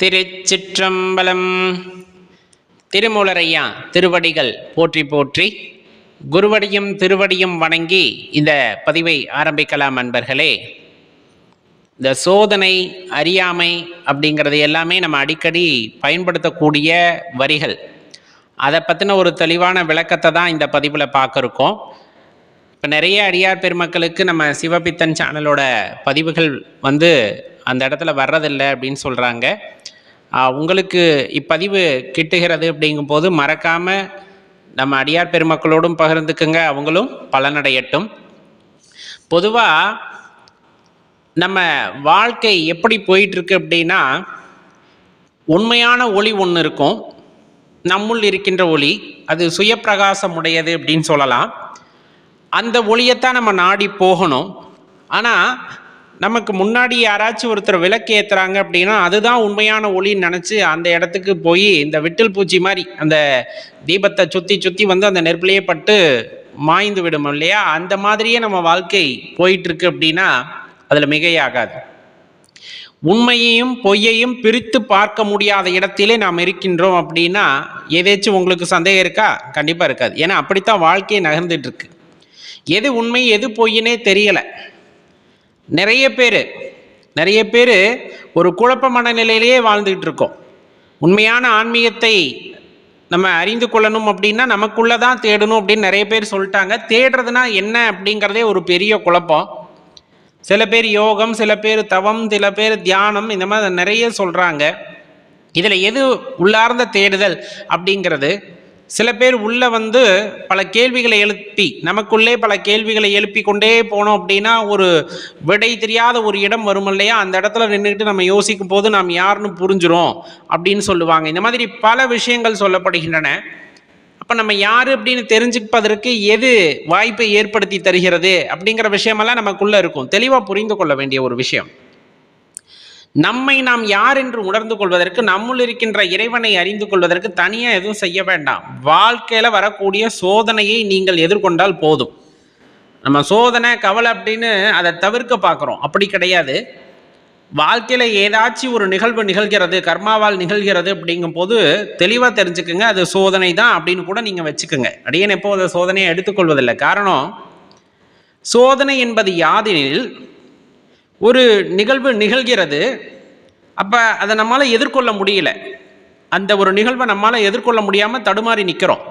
திருச்சிற்றம்பலம். திருமூலரையா திருவடிகள் போற்றி போற்றி குருவடியும் திருவடியும் வணங்கி இந்த பதிவை ஆரம்பிக்கலாம் அன்பர்களே. இந்த சோதனை அறியாமை அப்படிங்கிறது எல்லாமே நம்ம அடிக்கடி பயன்படுத்தக்கூடிய வரிகள். அதை பற்றின ஒரு தெளிவான விளக்கத்தை தான் இந்த பதிவில் பார்க்க இருக்கோம் இப்போ நிறைய அடியார் பெருமக்களுக்கு நம்ம சிவபித்தன் சேனலோட பதிவுகள் வந்து அந்த இடத்துல வர்றதில்லை அப்படின்னு சொல்கிறாங்க உங்களுக்கு இப்பதிவு கிட்டுகிறது அப்படிங்கும்போது மறக்காமல் நம்ம அடியார் பெருமக்களோடும் பகிர்ந்துக்குங்க. அவங்களும் பலனடையட்டும். பொதுவாக நம்ம வாழ்க்கை எப்படி போயிட்டுருக்கு அப்படின்னா உண்மையான ஒளி ஒன்று இருக்கும். நம்முள் இருக்கின்ற ஒளி அது சுயப்பிரகாசம் உடையது அப்படின்னு சொல்லலாம். அந்த ஒளியைத்தான் நம்ம நாடி போகணும். ஆனால் நமக்கு முன்னாடி யாராச்சும் ஒருத்தர் விளக்கு ஏற்றுறாங்க அப்படின்னா அதுதான் உண்மையான ஒளின்னு நினச்சி அந்த இடத்துக்கு போய் இந்த விட்டில் பூச்சி மாதிரி அந்த தீபத்தை சுற்றி சுற்றி வந்து அந்த நெருப்பிலேயே பட்டு மாய்ந்து விடும் இல்லையா? அந்த மாதிரியே நம்ம வாழ்க்கை போயிட்டுருக்கு அப்படின்னா அதில் மிகையாகாது. உண்மையையும் பொய்யையும் பிரித்து பார்க்க முடியாத இடத்திலே நாம் இருக்கின்றோம் அப்படின்னா ஏதாச்சும் உங்களுக்கு சந்தேகம் இருக்கா? கண்டிப்பாக இருக்காது. ஏன்னா அப்படித்தான் வாழ்க்கையை நகர்ந்துட்டு இருக்கு எது உண்மை எது பொய்னே தெரியலை. நிறைய பேர் நிறைய பேர் ஒரு குழப்ப மனநிலையிலேயே வாழ்ந்துக்கிட்டு இருக்கோம். உண்மையான ஆன்மீகத்தை நம்ம அறிந்து கொள்ளணும் அப்படின்னா நமக்குள்ளே தான் தேடணும் அப்படின்னு நிறைய பேர் சொல்லிட்டாங்க. தேடுறதுனா என்ன அப்படிங்கிறதே ஒரு பெரிய குழப்பம். சில பேர் யோகம் சில பேர் தவம் சில பேர் தியானம் இந்த மாதிரி நிறைய சொல்கிறாங்க இதில் எது உள்ளார்ந்த தேடுதல் அப்படிங்கிறது சில பேர் உள்ள வந்து பல கேள்விகளை எழுப்பி நமக்குள்ளே பல கேள்விகளை எழுப்பி கொண்டே போனோம் அப்படின்னா ஒரு விடை தெரியாத ஒரு இடம் வரும் இல்லையா? அந்த இடத்துல நின்றுக்கிட்டு நம்ம யோசிக்கும் போது நாம் யாருன்னு புரிஞ்சிரும் அப்படின்னு சொல்லுவாங்க. இந்த மாதிரி பல விஷயங்கள் சொல்லப்படுகின்றன. அப்போ நம்ம யார் அப்படின்னு தெரிஞ்சுப்பதற்கு எது வாய்ப்பை ஏற்படுத்தி தருகிறது அப்படிங்கிற விஷயமெல்லாம் நமக்குள்ளே இருக்கும். தெளிவாக புரிந்து கொள்ள வேண்டிய ஒரு விஷயம். நம்மை நாம் யார் என்று உணர்ந்து கொள்வதற்கு நம்முள் இருக்கின்ற இறைவனை அறிந்து கொள்வதற்கு தனியாக எதுவும் செய்ய வேண்டாம். வாழ்க்கையில் வரக்கூடிய சோதனையை நீங்கள் எதிர்கொண்டால் போதும். நம்ம சோதனை கவலை அப்படின்னு அதை தவிர்க்க பார்க்குறோம். அப்படி கிடையாது. வாழ்க்கையில் ஏதாச்சும் ஒரு நிகழ்வு நிகழ்கிறது கர்மாவால் நிகழ்கிறது அப்படிங்கும் போது தெளிவாக தெரிஞ்சுக்குங்க. அது சோதனை தான் அப்படின்னு கூட நீங்கள் வச்சுக்கோங்க. அடியேன் எப்போ அதை சோதனையை எடுத்துக்கொள்வதில்லை. காரணம் சோதனை என்பது யாதெனில் ஒரு நிகழ்வு நிகழ்கிறது. அப்போ அதை நம்மளால் எதிர்கொள்ள முடியல. அந்த ஒரு நிகழ்வை நம்மளால் எதிர்கொள்ள முடியாமல் தடுமாறி நிற்கிறோம்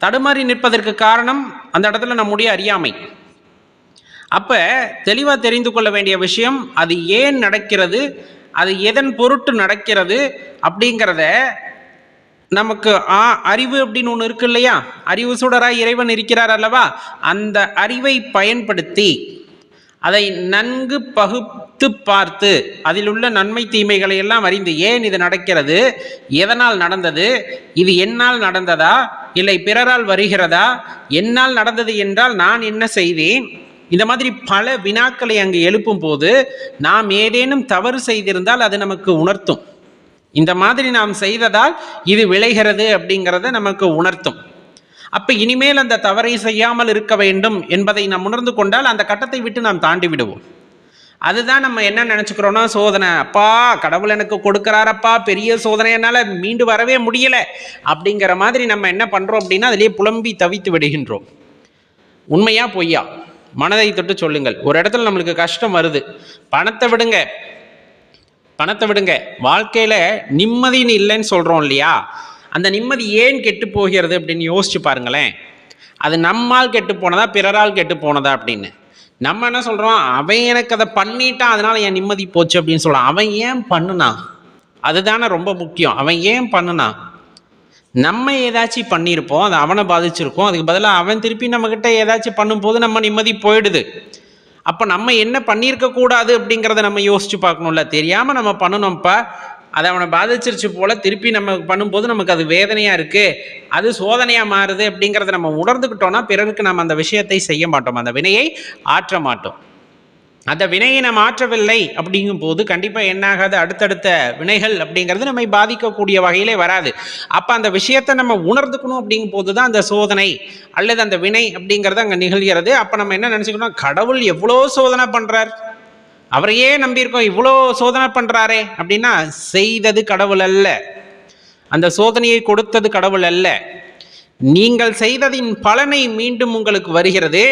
தடுமாறி நிற்பதற்கு காரணம் அந்த இடத்துல நம்முடைய அறியாமை. அப்போ தெளிவாக தெரிந்து கொள்ள வேண்டிய விஷயம் அது ஏன் நடக்கிறது அது எதன் பொருட்டு நடக்கிறது அப்படிங்கிறத நமக்கு ஆ அறிவு அப்படின்னு ஒன்று இருக்கு இல்லையா? அறிவு சுடராக இறைவன் இருக்கிறார் அல்லவா? அந்த அறிவை பயன்படுத்தி அதை நன்கு பகுத்து பார்த்து அதில் உள்ள நன்மை தீமைகளை எல்லாம் அறிந்து ஏன் இது நடக்கிறது? எதனால் நடந்தது? இது என்னால் நடந்ததா? இல்லை பிறரால் வருகிறதா? என்னால் நடந்தது என்றால் நான் என்ன செய்தேன்? இந்த மாதிரி பல வினாக்களை அங்கு எழுப்பும் போது நாம் ஏதேனும் தவறு செய்திருந்தால் அது நமக்கு உணர்த்தும். இந்த மாதிரி நாம் செய்ததால் இது விளைகிறது அப்படிங்கிறத நமக்கு உணர்த்தும். அப்ப இனிமேல் அந்த தவறை செய்யாமல் இருக்க வேண்டும் என்பதை நாம் உணர்ந்து கொண்டால் அந்த கட்டத்தை விட்டு நாம் தாண்டி விடுவோம். அதுதான் நம்ம என்ன நினச்சிக்கிறோன்னா சோதனை. அப்பா கடவுள் எனக்கு கொடுக்குறாரப்பா பெரிய சோதனை என்னால் மீண்டு வரவே முடியலை. அப்படிங்கிற மாதிரி நம்ம என்ன பண்ணுறோம் அப்படின்னா அதிலேயே புலம்பி தவித்து விடுகின்றோம். உண்மையா பொய்யா? மனதை தொட்டு சொல்லுங்கள். ஒரு இடத்துல நம்மளுக்கு கஷ்டம் வருது. பணத்தை விடுங்க. பணத்தை விடுங்க. வாழ்க்கையில் நிம்மதின்னு இல்லைன்னு சொல்கிறோம் இல்லையா? அந்த நிம்மதி ஏன் கெட்டு போகிறது அப்படின்னு யோசிச்சு பாருங்களேன். அது நம்மால் கெட்டு போனதா பிறரால் கெட்டு போனதா அப்படின்னு. நம்ம என்ன சொல்கிறோம் அவன் எனக்கு அதை பண்ணிட்டான் அதனால என் நிம்மதி போச்சு அப்படின்னு சொல்கிறான் அவன் ஏன் பண்ணுனான் அதுதானே ரொம்ப முக்கியம். அவன் ஏன் பண்ணுனான் நம்ம ஏதாச்சும் பண்ணியிருப்போம் அது அவனை பாதிச்சிருக்கோம். அதுக்கு பதிலாக அவன் திருப்பி நம்மக்கிட்ட ஏதாச்சும் பண்ணும்போது நம்ம நிம்மதி போயிடுது. அப்போ நம்ம என்ன பண்ணியிருக்கக்கூடாது அப்படிங்கிறத நம்ம யோசிச்சு பார்க்கணும்ல. தெரியாமல் நம்ம பண்ணணும்ப்பா. அதை அவனை பாதிச்சிருச்சு போல திருப்பி நம்ம பண்ணும்போது நமக்கு அது வேதனையாக இருக்குது அது சோதனையாக மாறுது அப்படிங்கிறத நம்ம உணர்ந்துக்கிட்டோன்னா பிறருக்கு நம்ம அந்த விஷயத்தை செய்ய மாட்டோம். அந்த வினையை ஆற்ற மாட்டோம். அந்த வினையை நாம் ஆற்றவில்லை அப்படிங்கும் போது கண்டிப்பாக என்னாகாது? அடுத்தடுத்த வினைகள் அப்படிங்கிறது நம்மை பாதிக்கக்கூடிய வகையிலே வராது. அப்போ அந்த விஷயத்தை நம்ம உணர்ந்துக்கணும் அப்படிங்கும் போது தான் அந்த சோதனை அல்லது அந்த வினை அப்படிங்கிறது அங்கே நிகழ்கிறது. அப்போ நம்ம என்ன நினச்சிக்கணும்? கடவுள் எவ்வளோ சோதனை பண்ணுறார் அவரையே நம்பியிருக்கோம் இவ்வளோ சோதனை பண்ணுறாரே அப்படின்னா செய்தது கடவுள் அல்ல. அந்த சோதனையை கொடுத்தது கடவுள் அல்ல. நீங்கள் செய்ததின் பலனை மீண்டும் உங்களுக்கு வருகிறது.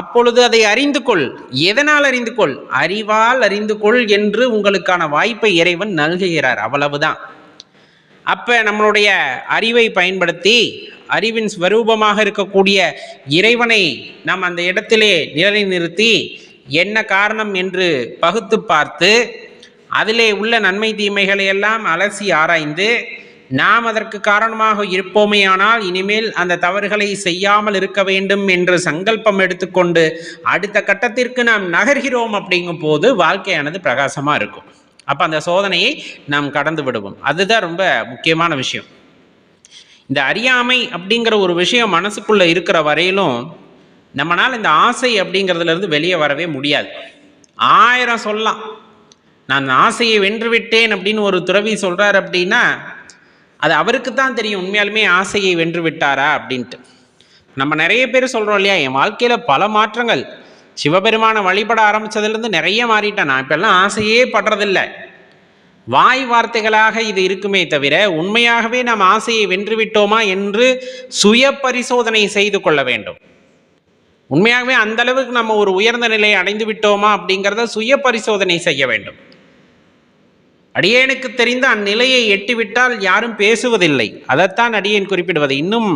அப்பொழுது அதை அறிந்து கொள். எதனால் அறிந்து கொள்? அறிவால் அறிந்து கொள் என்று உங்களுக்கான வாய்ப்பை இறைவன் நல்குகிறார். அவ்வளவுதான். அப்ப நம்மளுடைய அறிவை பயன்படுத்தி அறிவின் ஸ்வரூபமாக இருக்கக்கூடிய இறைவனை நாம் அந்த இடத்திலே நிலைநிறுத்தி என்ன காரணம் என்று பகுத்து பார்த்து அதிலே உள்ள நன்மை தீமைகளை எல்லாம் அலசி ஆராய்ந்து நாம் அதற்கு காரணமாக இருப்போமேயானால் இனிமேல் அந்த தவறுகளை செய்யாமல் இருக்க வேண்டும் என்று சங்கல்பம் எடுத்துக்கொண்டு அடுத்த கட்டத்திற்கு நாம் நகர்கிறோம் அப்படிங்கும் போது வாழ்க்கையானது பிரகாசமாக இருக்கும். அப்போ அந்த சோதனையை நாம் கடந்து விடுவோம். அதுதான் ரொம்ப முக்கியமான விஷயம். இந்த அறியாமை அப்படிங்கிற ஒரு விஷயம் மனசுக்குள்ளே இருக்கிற வரையிலும் நம்மளால் இந்த ஆசை அப்படிங்கிறதுலேருந்து வெளியே வரவே முடியாது. ஆயிரம் சொல்லலாம். நான் ஆசையை வென்று விட்டேன் அப்படின்னு ஒரு துறவி சொல்கிறார் அப்படின்னா அது அவருக்கு தான் தெரியும் உண்மையாலுமே ஆசையை வென்று விட்டாரா அப்படின்ட்டு. நம்ம நிறைய பேர் சொல்கிறோம் இல்லையா என் வாழ்க்கையில் பல மாற்றங்கள். சிவபெருமானை வழிபட ஆரம்பித்ததுலேருந்து நிறைய மாறிட்டேன். நான் இப்போல்லாம் ஆசையே படுறதில்லை. வாய் வார்த்தைகளாக இது இருக்குமே தவிர உண்மையாகவே நாம் ஆசையை வென்று விட்டோமா என்று சுய பரிசோதனை செய்து கொள்ள வேண்டும். உண்மையாகவே அந்த அளவுக்கு நம்ம ஒரு உயர்ந்த நிலையை அடைந்து விட்டோமா அப்படிங்கிறத சுய பரிசோதனை செய்ய வேண்டும். அடியேனுக்கு தெரிந்த அந்நிலையை எட்டிவிட்டால் யாரும் பேசுவதில்லை. அதைத்தான் அடியேன் குறிப்பிடுவது. இன்னும்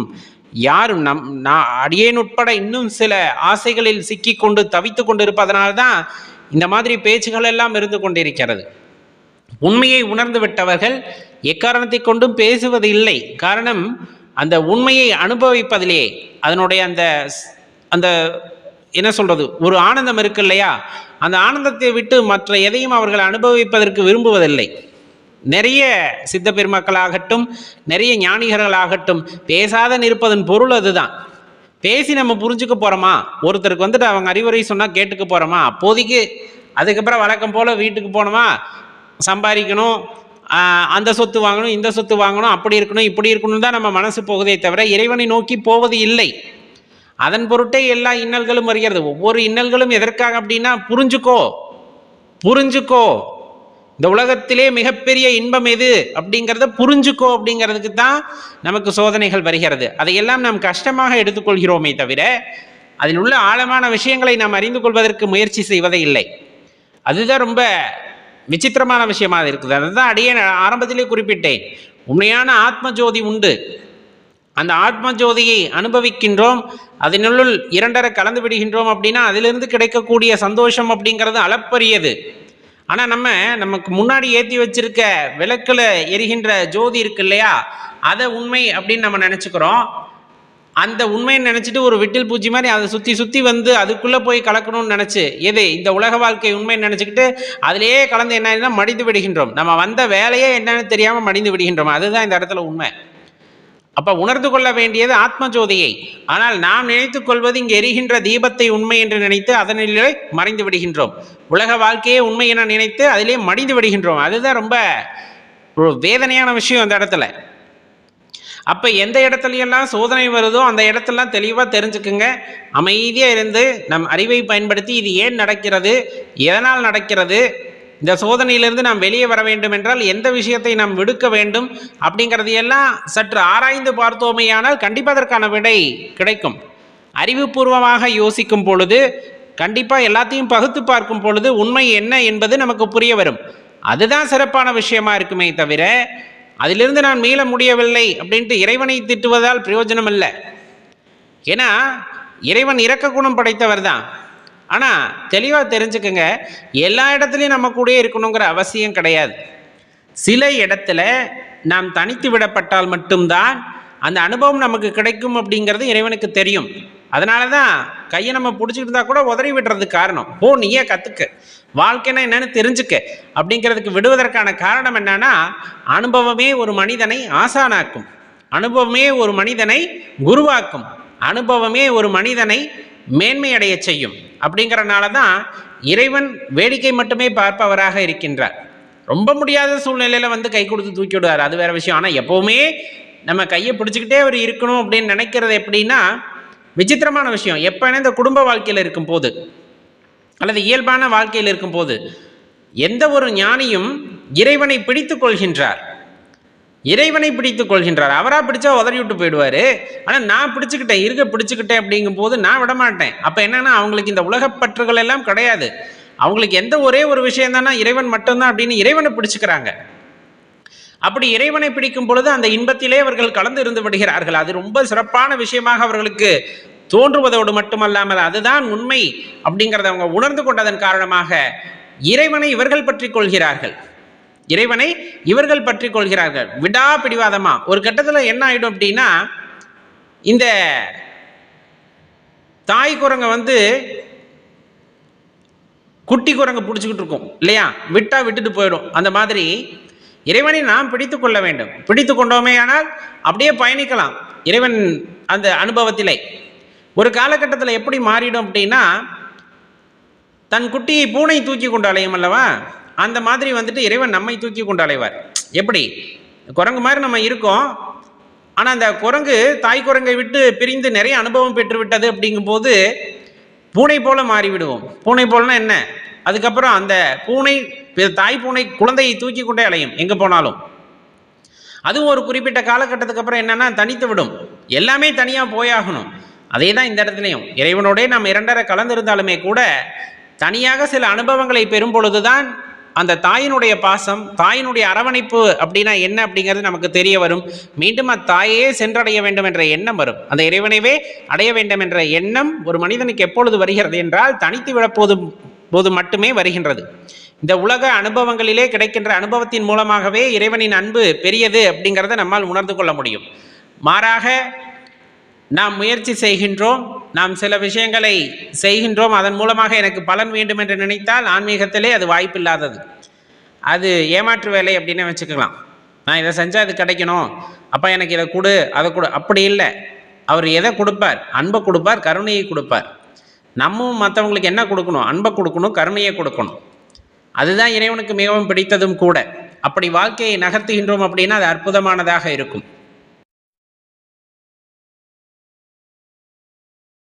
யாரும் நம் நான் அடியேன் உட்பட இன்னும் சில ஆசைகளில் சிக்கிக்கொண்டு தவித்து கொண்டிருப்பதனால்தான் இந்த மாதிரி பேச்சுகள் எல்லாம் இருந்து கொண்டிருக்கிறது. உண்மையை உணர்ந்து விட்டவர்கள் எக்காரணத்தை கொண்டும் பேசுவது இல்லை காரணம் அந்த உண்மையை அனுபவிப்பதிலே அதனுடைய அந்த அந்த என்ன சொல்றது ஒரு ஆனந்தம் இருக்கு இல்லையா அந்த ஆனந்தத்தை விட்டு மற்ற எதையும் அவர்கள் அனுபவிப்பதற்கு விரும்புவதில்லை. நிறைய சித்த பெருமக்களாகட்டும் நிறைய ஞானிகர்களாகட்டும் பேசாத நிற்பதன் பொருள் அதுதான். பேசி நம்ம புரிஞ்சுக்க போகிறோமா ஒருத்தருக்கு வந்துட்டு அவங்க அறிவுரை சொன்னால் கேட்டுக்க போகிறோமா அப்போதைக்கு அதுக்கப்புறம் வழக்கம் போல் வீட்டுக்கு போனோமா? சம்பாதிக்கணும் அந்த சொத்து வாங்கணும் இந்த சொத்து வாங்கணும் அப்படி இருக்கணும் இப்படி இருக்கணும் தான் நம்ம மனசு போகுதே தவிர இறைவனை நோக்கி போவது இல்லை. அதன் பொருட்டே எல்லா இன்னல்களும் வருகிறது. ஒவ்வொரு இன்னல்களும் எதற்காக அப்படின்னா புரிஞ்சுக்கோ. புரிஞ்சுக்கோ. இந்த உலகத்திலே மிகப்பெரிய இன்பம் எது அப்படிங்கிறத புரிஞ்சுக்கோ அப்படிங்கிறதுக்கு தான் நமக்கு சோதனைகள் வருகிறது. அதையெல்லாம் நாம் கஷ்டமாக எடுத்துக்கொள்கிறோமே தவிர அதில் உள்ள ஆழமான விஷயங்களை நாம் அறிந்து கொள்வதற்கு முயற்சி செய்வதே இல்லை. அதுதான் ரொம்ப விசித்திரமான விஷயமாக இருக்குது. அதுதான் அடியே ஆரம்பத்திலே குறிப்பிட்டேன். உண்மையான ஆத்ம ஜோதி உண்டு. அந்த ஆத்ம ஜோதியை அனுபவிக்கின்றோம் அதனுள்ளுள் இரண்டரை கலந்து விடுகின்றோம் அப்படின்னா அதிலிருந்து கிடைக்கக்கூடிய சந்தோஷம் அப்படிங்கிறது அளப்பரியது. ஆனால் நம்ம நமக்கு முன்னாடி ஏற்றி வச்சிருக்க விளக்கில் எரிகின்ற ஜோதி இருக்கு இல்லையா? அதை உண்மை அப்படின்னு நம்ம நினச்சிக்கிறோம். அந்த உண்மையை நினச்சிட்டு ஒரு விட்டில் பூச்சி மாதிரி அதை சுற்றி சுற்றி வந்து அதுக்குள்ளே போய் கலக்கணும்னு நினச்சி எது? இந்த உலக வாழ்க்கை உண்மைன்னு நினச்சிக்கிட்டு அதிலேயே கலந்து என்ன ஆயிடுதுன்னா மடிந்து விடுகின்றோம். நம்ம வந்த வேலையே என்னன்னு தெரியாமல் மடிந்து விடுகின்றோம். அதுதான் இந்த இடத்துல உண்மை. அப்போ உணர்ந்து கொள்ள வேண்டியது ஆத்ம ஜோதியை ஆனால் நாம் நினைத்து கொள்வது இங்கு எரிகின்ற தீபத்தை உண்மை என்று நினைத்து அதனிலே மறைந்து விடுகின்றோம். உலக வாழ்க்கையே உண்மை என நினைத்து அதிலே மடிந்து விடுகின்றோம். அதுதான் ரொம்ப ஒரு வேதனையான விஷயம் அந்த இடத்துல. அப்போ எந்த இடத்துலையெல்லாம் சோதனை வருதோ அந்த இடத்தெல்லாம் தெளிவாக தெரிஞ்சுக்குங்க. அமைதியாக இருந்து நம் அறிவை பயன்படுத்தி இது ஏன் நடக்கிறது? எதனால் நடக்கிறது? இந்த சோதனையிலிருந்து நாம் வெளியே வர வேண்டும் என்றால் எந்த விஷயத்தை நாம் விடுக்க வேண்டும் அப்படிங்கிறதையெல்லாம் சற்று ஆராய்ந்து பார்த்தோமேயானால் கண்டிப்பாக அதற்கான விடை கிடைக்கும். அறிவுபூர்வமாக யோசிக்கும் பொழுது கண்டிப்பாக எல்லாத்தையும் பகுத்து பார்க்கும் பொழுது உண்மை என்ன என்பது நமக்கு புரிய வரும். அதுதான் சிறப்பான விஷயமா இருக்குமே தவிர அதிலிருந்து நான் மீள முடியவில்லை அப்படின்ட்டு இறைவனை திட்டுவதால் பிரயோஜனம் இல்லை ஏன்னா இறைவன் இரக்க குணம் படைத்தவர் தான் ஆனால் தெளிவாக தெரிஞ்சுக்கங்க எல்லா இடத்துலையும் நம்ம கூடயே இருக்கணுங்கிற அவசியம் கிடையாது. சில இடத்துல நாம் தனித்து விடப்பட்டால் மட்டும்தான் அந்த அனுபவம் நமக்கு கிடைக்கும் அப்படிங்கிறது இறைவனுக்கு தெரியும். அதனால தான் கையை நம்ம பிடிச்சிக்கிட்டு இருந்தால் கூட உதறி விடுறதுக்கு காரணம். போ நீயே கற்றுக்க வாழ்க்கைனா என்னன்னு தெரிஞ்சுக்க. அப்படிங்கிறதுக்கு விடுவதற்கான காரணம் என்னன்னா அனுபவமே ஒரு மனிதனை ஆசானாக்கும். அனுபவமே ஒரு மனிதனை குருவாக்கும். அனுபவமே ஒரு மனிதனை மேன்மையடைய செய்யும். அப்படிங்கிறனால தான் இறைவன் வேடிக்கை மட்டுமே பார்ப்பவராக இருக்கின்றார். ரொம்ப முடியாத சூழ்நிலையில் வந்து கை கொடுத்து தூக்கி விடுவார். அது வேற விஷயம். ஆனால் எப்போவுமே நம்ம கையை பிடிச்சிக்கிட்டே அவர் இருக்கணும் அப்படின்னு நினைக்கிறது எப்படின்னா விசித்திரமான விஷயம். எப்போ இந்த குடும்ப வாழ்க்கையில் இருக்கும் போது அல்லது இயல்பான வாழ்க்கையில் இருக்கும் போது எந்த ஒரு ஞானியும் இறைவனை பிடித்து கொள்கின்றார். இறைவனை பிடித்துக் கொள்கின்றார். அவரா பிடிச்சா உதறி விட்டு போயிடுவாரு. ஆனா நான் பிடிச்சுக்கிட்டேன் இருக்க பிடிச்சுக்கிட்டேன் அப்படிங்கும் போது நான் விட மாட்டேன். அப்ப என்னன்னா அவங்களுக்கு இந்த உலகப் பற்றுகள் எல்லாம் கிடையாது. அவங்களுக்கு எந்த ஒரே ஒரு விஷயம் தானா இறைவன் மட்டும்தான் அப்படின்னு இறைவனை பிடிச்சுக்கிறாங்க. அப்படி இறைவனை பிடிக்கும் பொழுது அந்த இன்பத்திலே அவர்கள் கலந்து இருந்து விடுகிறார்கள். அது ரொம்ப சிறப்பான விஷயமாக அவர்களுக்கு தோன்றுவதோடு மட்டுமல்லாமல் அதுதான் உண்மை அப்படிங்கிறத அவங்க உணர்ந்து கொண்டதன் காரணமாக இறைவனை இவர்கள் பற்றி கொள்கிறார்கள். இறைவனை இவர்கள் பற்றி கொள்கிறார்கள். விடா பிடிவாதமா? ஒரு கட்டத்தில் என்ன ஆயிடும் அப்படின்னா இந்த தாய் குரங்க வந்து குட்டி குரங்கு பிடிச்சிக்கிட்டு இருக்கும் இல்லையா? விட்டா விட்டுட்டு போயிடும். அந்த மாதிரி இறைவனை நாம் பிடித்து கொள்ள வேண்டும். பிடித்து கொண்டோமே ஆனால் அப்படியே பயணிக்கலாம். இறைவன் அந்த அனுபவத்திலே. ஒரு காலகட்டத்தில் எப்படி மாறிடும் அப்படின்னா தன் குட்டியை பூனை தூக்கி கொண்டு அலையும் அல்லவா? அந்த மாதிரி வந்துட்டு இறைவன் நம்மை தூக்கி கொண்டு அலைவார். எப்படி? குரங்கு மாதிரி நம்ம இருக்கோம். ஆனால் அந்த குரங்கு தாய் குரங்கை விட்டு பிரிந்து நிறைய அனுபவம் பெற்றுவிட்டது அப்படிங்கும்போது பூனை போல மாறிவிடுவோம். பூனை போலனா என்ன? அதுக்கப்புறம் அந்த பூனை தாய் பூனை குழந்தையை தூக்கி கொண்டே அலையும் எங்கே போனாலும். அதுவும் ஒரு குறிப்பிட்ட காலகட்டத்துக்கு அப்புறம் என்னன்னா தனித்து விடும். எல்லாமே தனியாக போயாகணும். அதே தான் இந்த இடத்துலையும். இறைவனோடே நாம் இரண்டரை கலந்திருந்தாலுமே கூட தனியாக சில அனுபவங்களை பெறும் பொழுதுதான் அந்த தாயினுடைய பாசம் தாயினுடைய அரவணைப்பு அப்படின்னா என்ன அப்படிங்கிறது நமக்கு தெரிய வரும். மீண்டும் அத்தாயே சென்றடைய வேண்டும் என்ற எண்ணம் வரும். அந்த இறைவனைவே அடைய வேண்டும் என்ற எண்ணம் ஒரு மனிதனுக்கு எப்பொழுது வருகிறது என்றால் தனித்து விடப்போது போது மட்டுமே வருகின்றது. இந்த உலக அனுபவங்களிலே கிடைக்கின்ற அனுபவத்தின் மூலமாகவே இறைவனின் அன்பு பெரியது அப்படிங்கிறத நம்மால் உணர்ந்து கொள்ள முடியும். மாறாக நாம் முயற்சி செய்கின்றோம் நாம் சில விஷயங்களை செய்கின்றோம். அதன் மூலமாக எனக்கு பலன் வேண்டும் என்று நினைத்தால் ஆன்மீகத்திலே அது வாய்ப்பில்லாதது. அது ஏமாற்று வேலை அப்படின்னு வச்சுக்கலாம். நான் இதை செஞ்சால் அது கிடைக்கணும். அப்போ எனக்கு இதை கொடு அதை கொடு. அப்படி இல்லை. அவர் எதை கொடுப்பார்? அன்பை கொடுப்பார் கருணையை கொடுப்பார். நம்மும் மற்றவங்களுக்கு என்ன கொடுக்கணும்? அன்பை கொடுக்கணும் கருணையை கொடுக்கணும். அதுதான் இறைவனுக்கு மிகவும் பிடித்ததும் கூட. அப்படி வாழ்க்கையை நகர்த்துகின்றோம் அப்படின்னா அது அற்புதமானதாக இருக்கும்.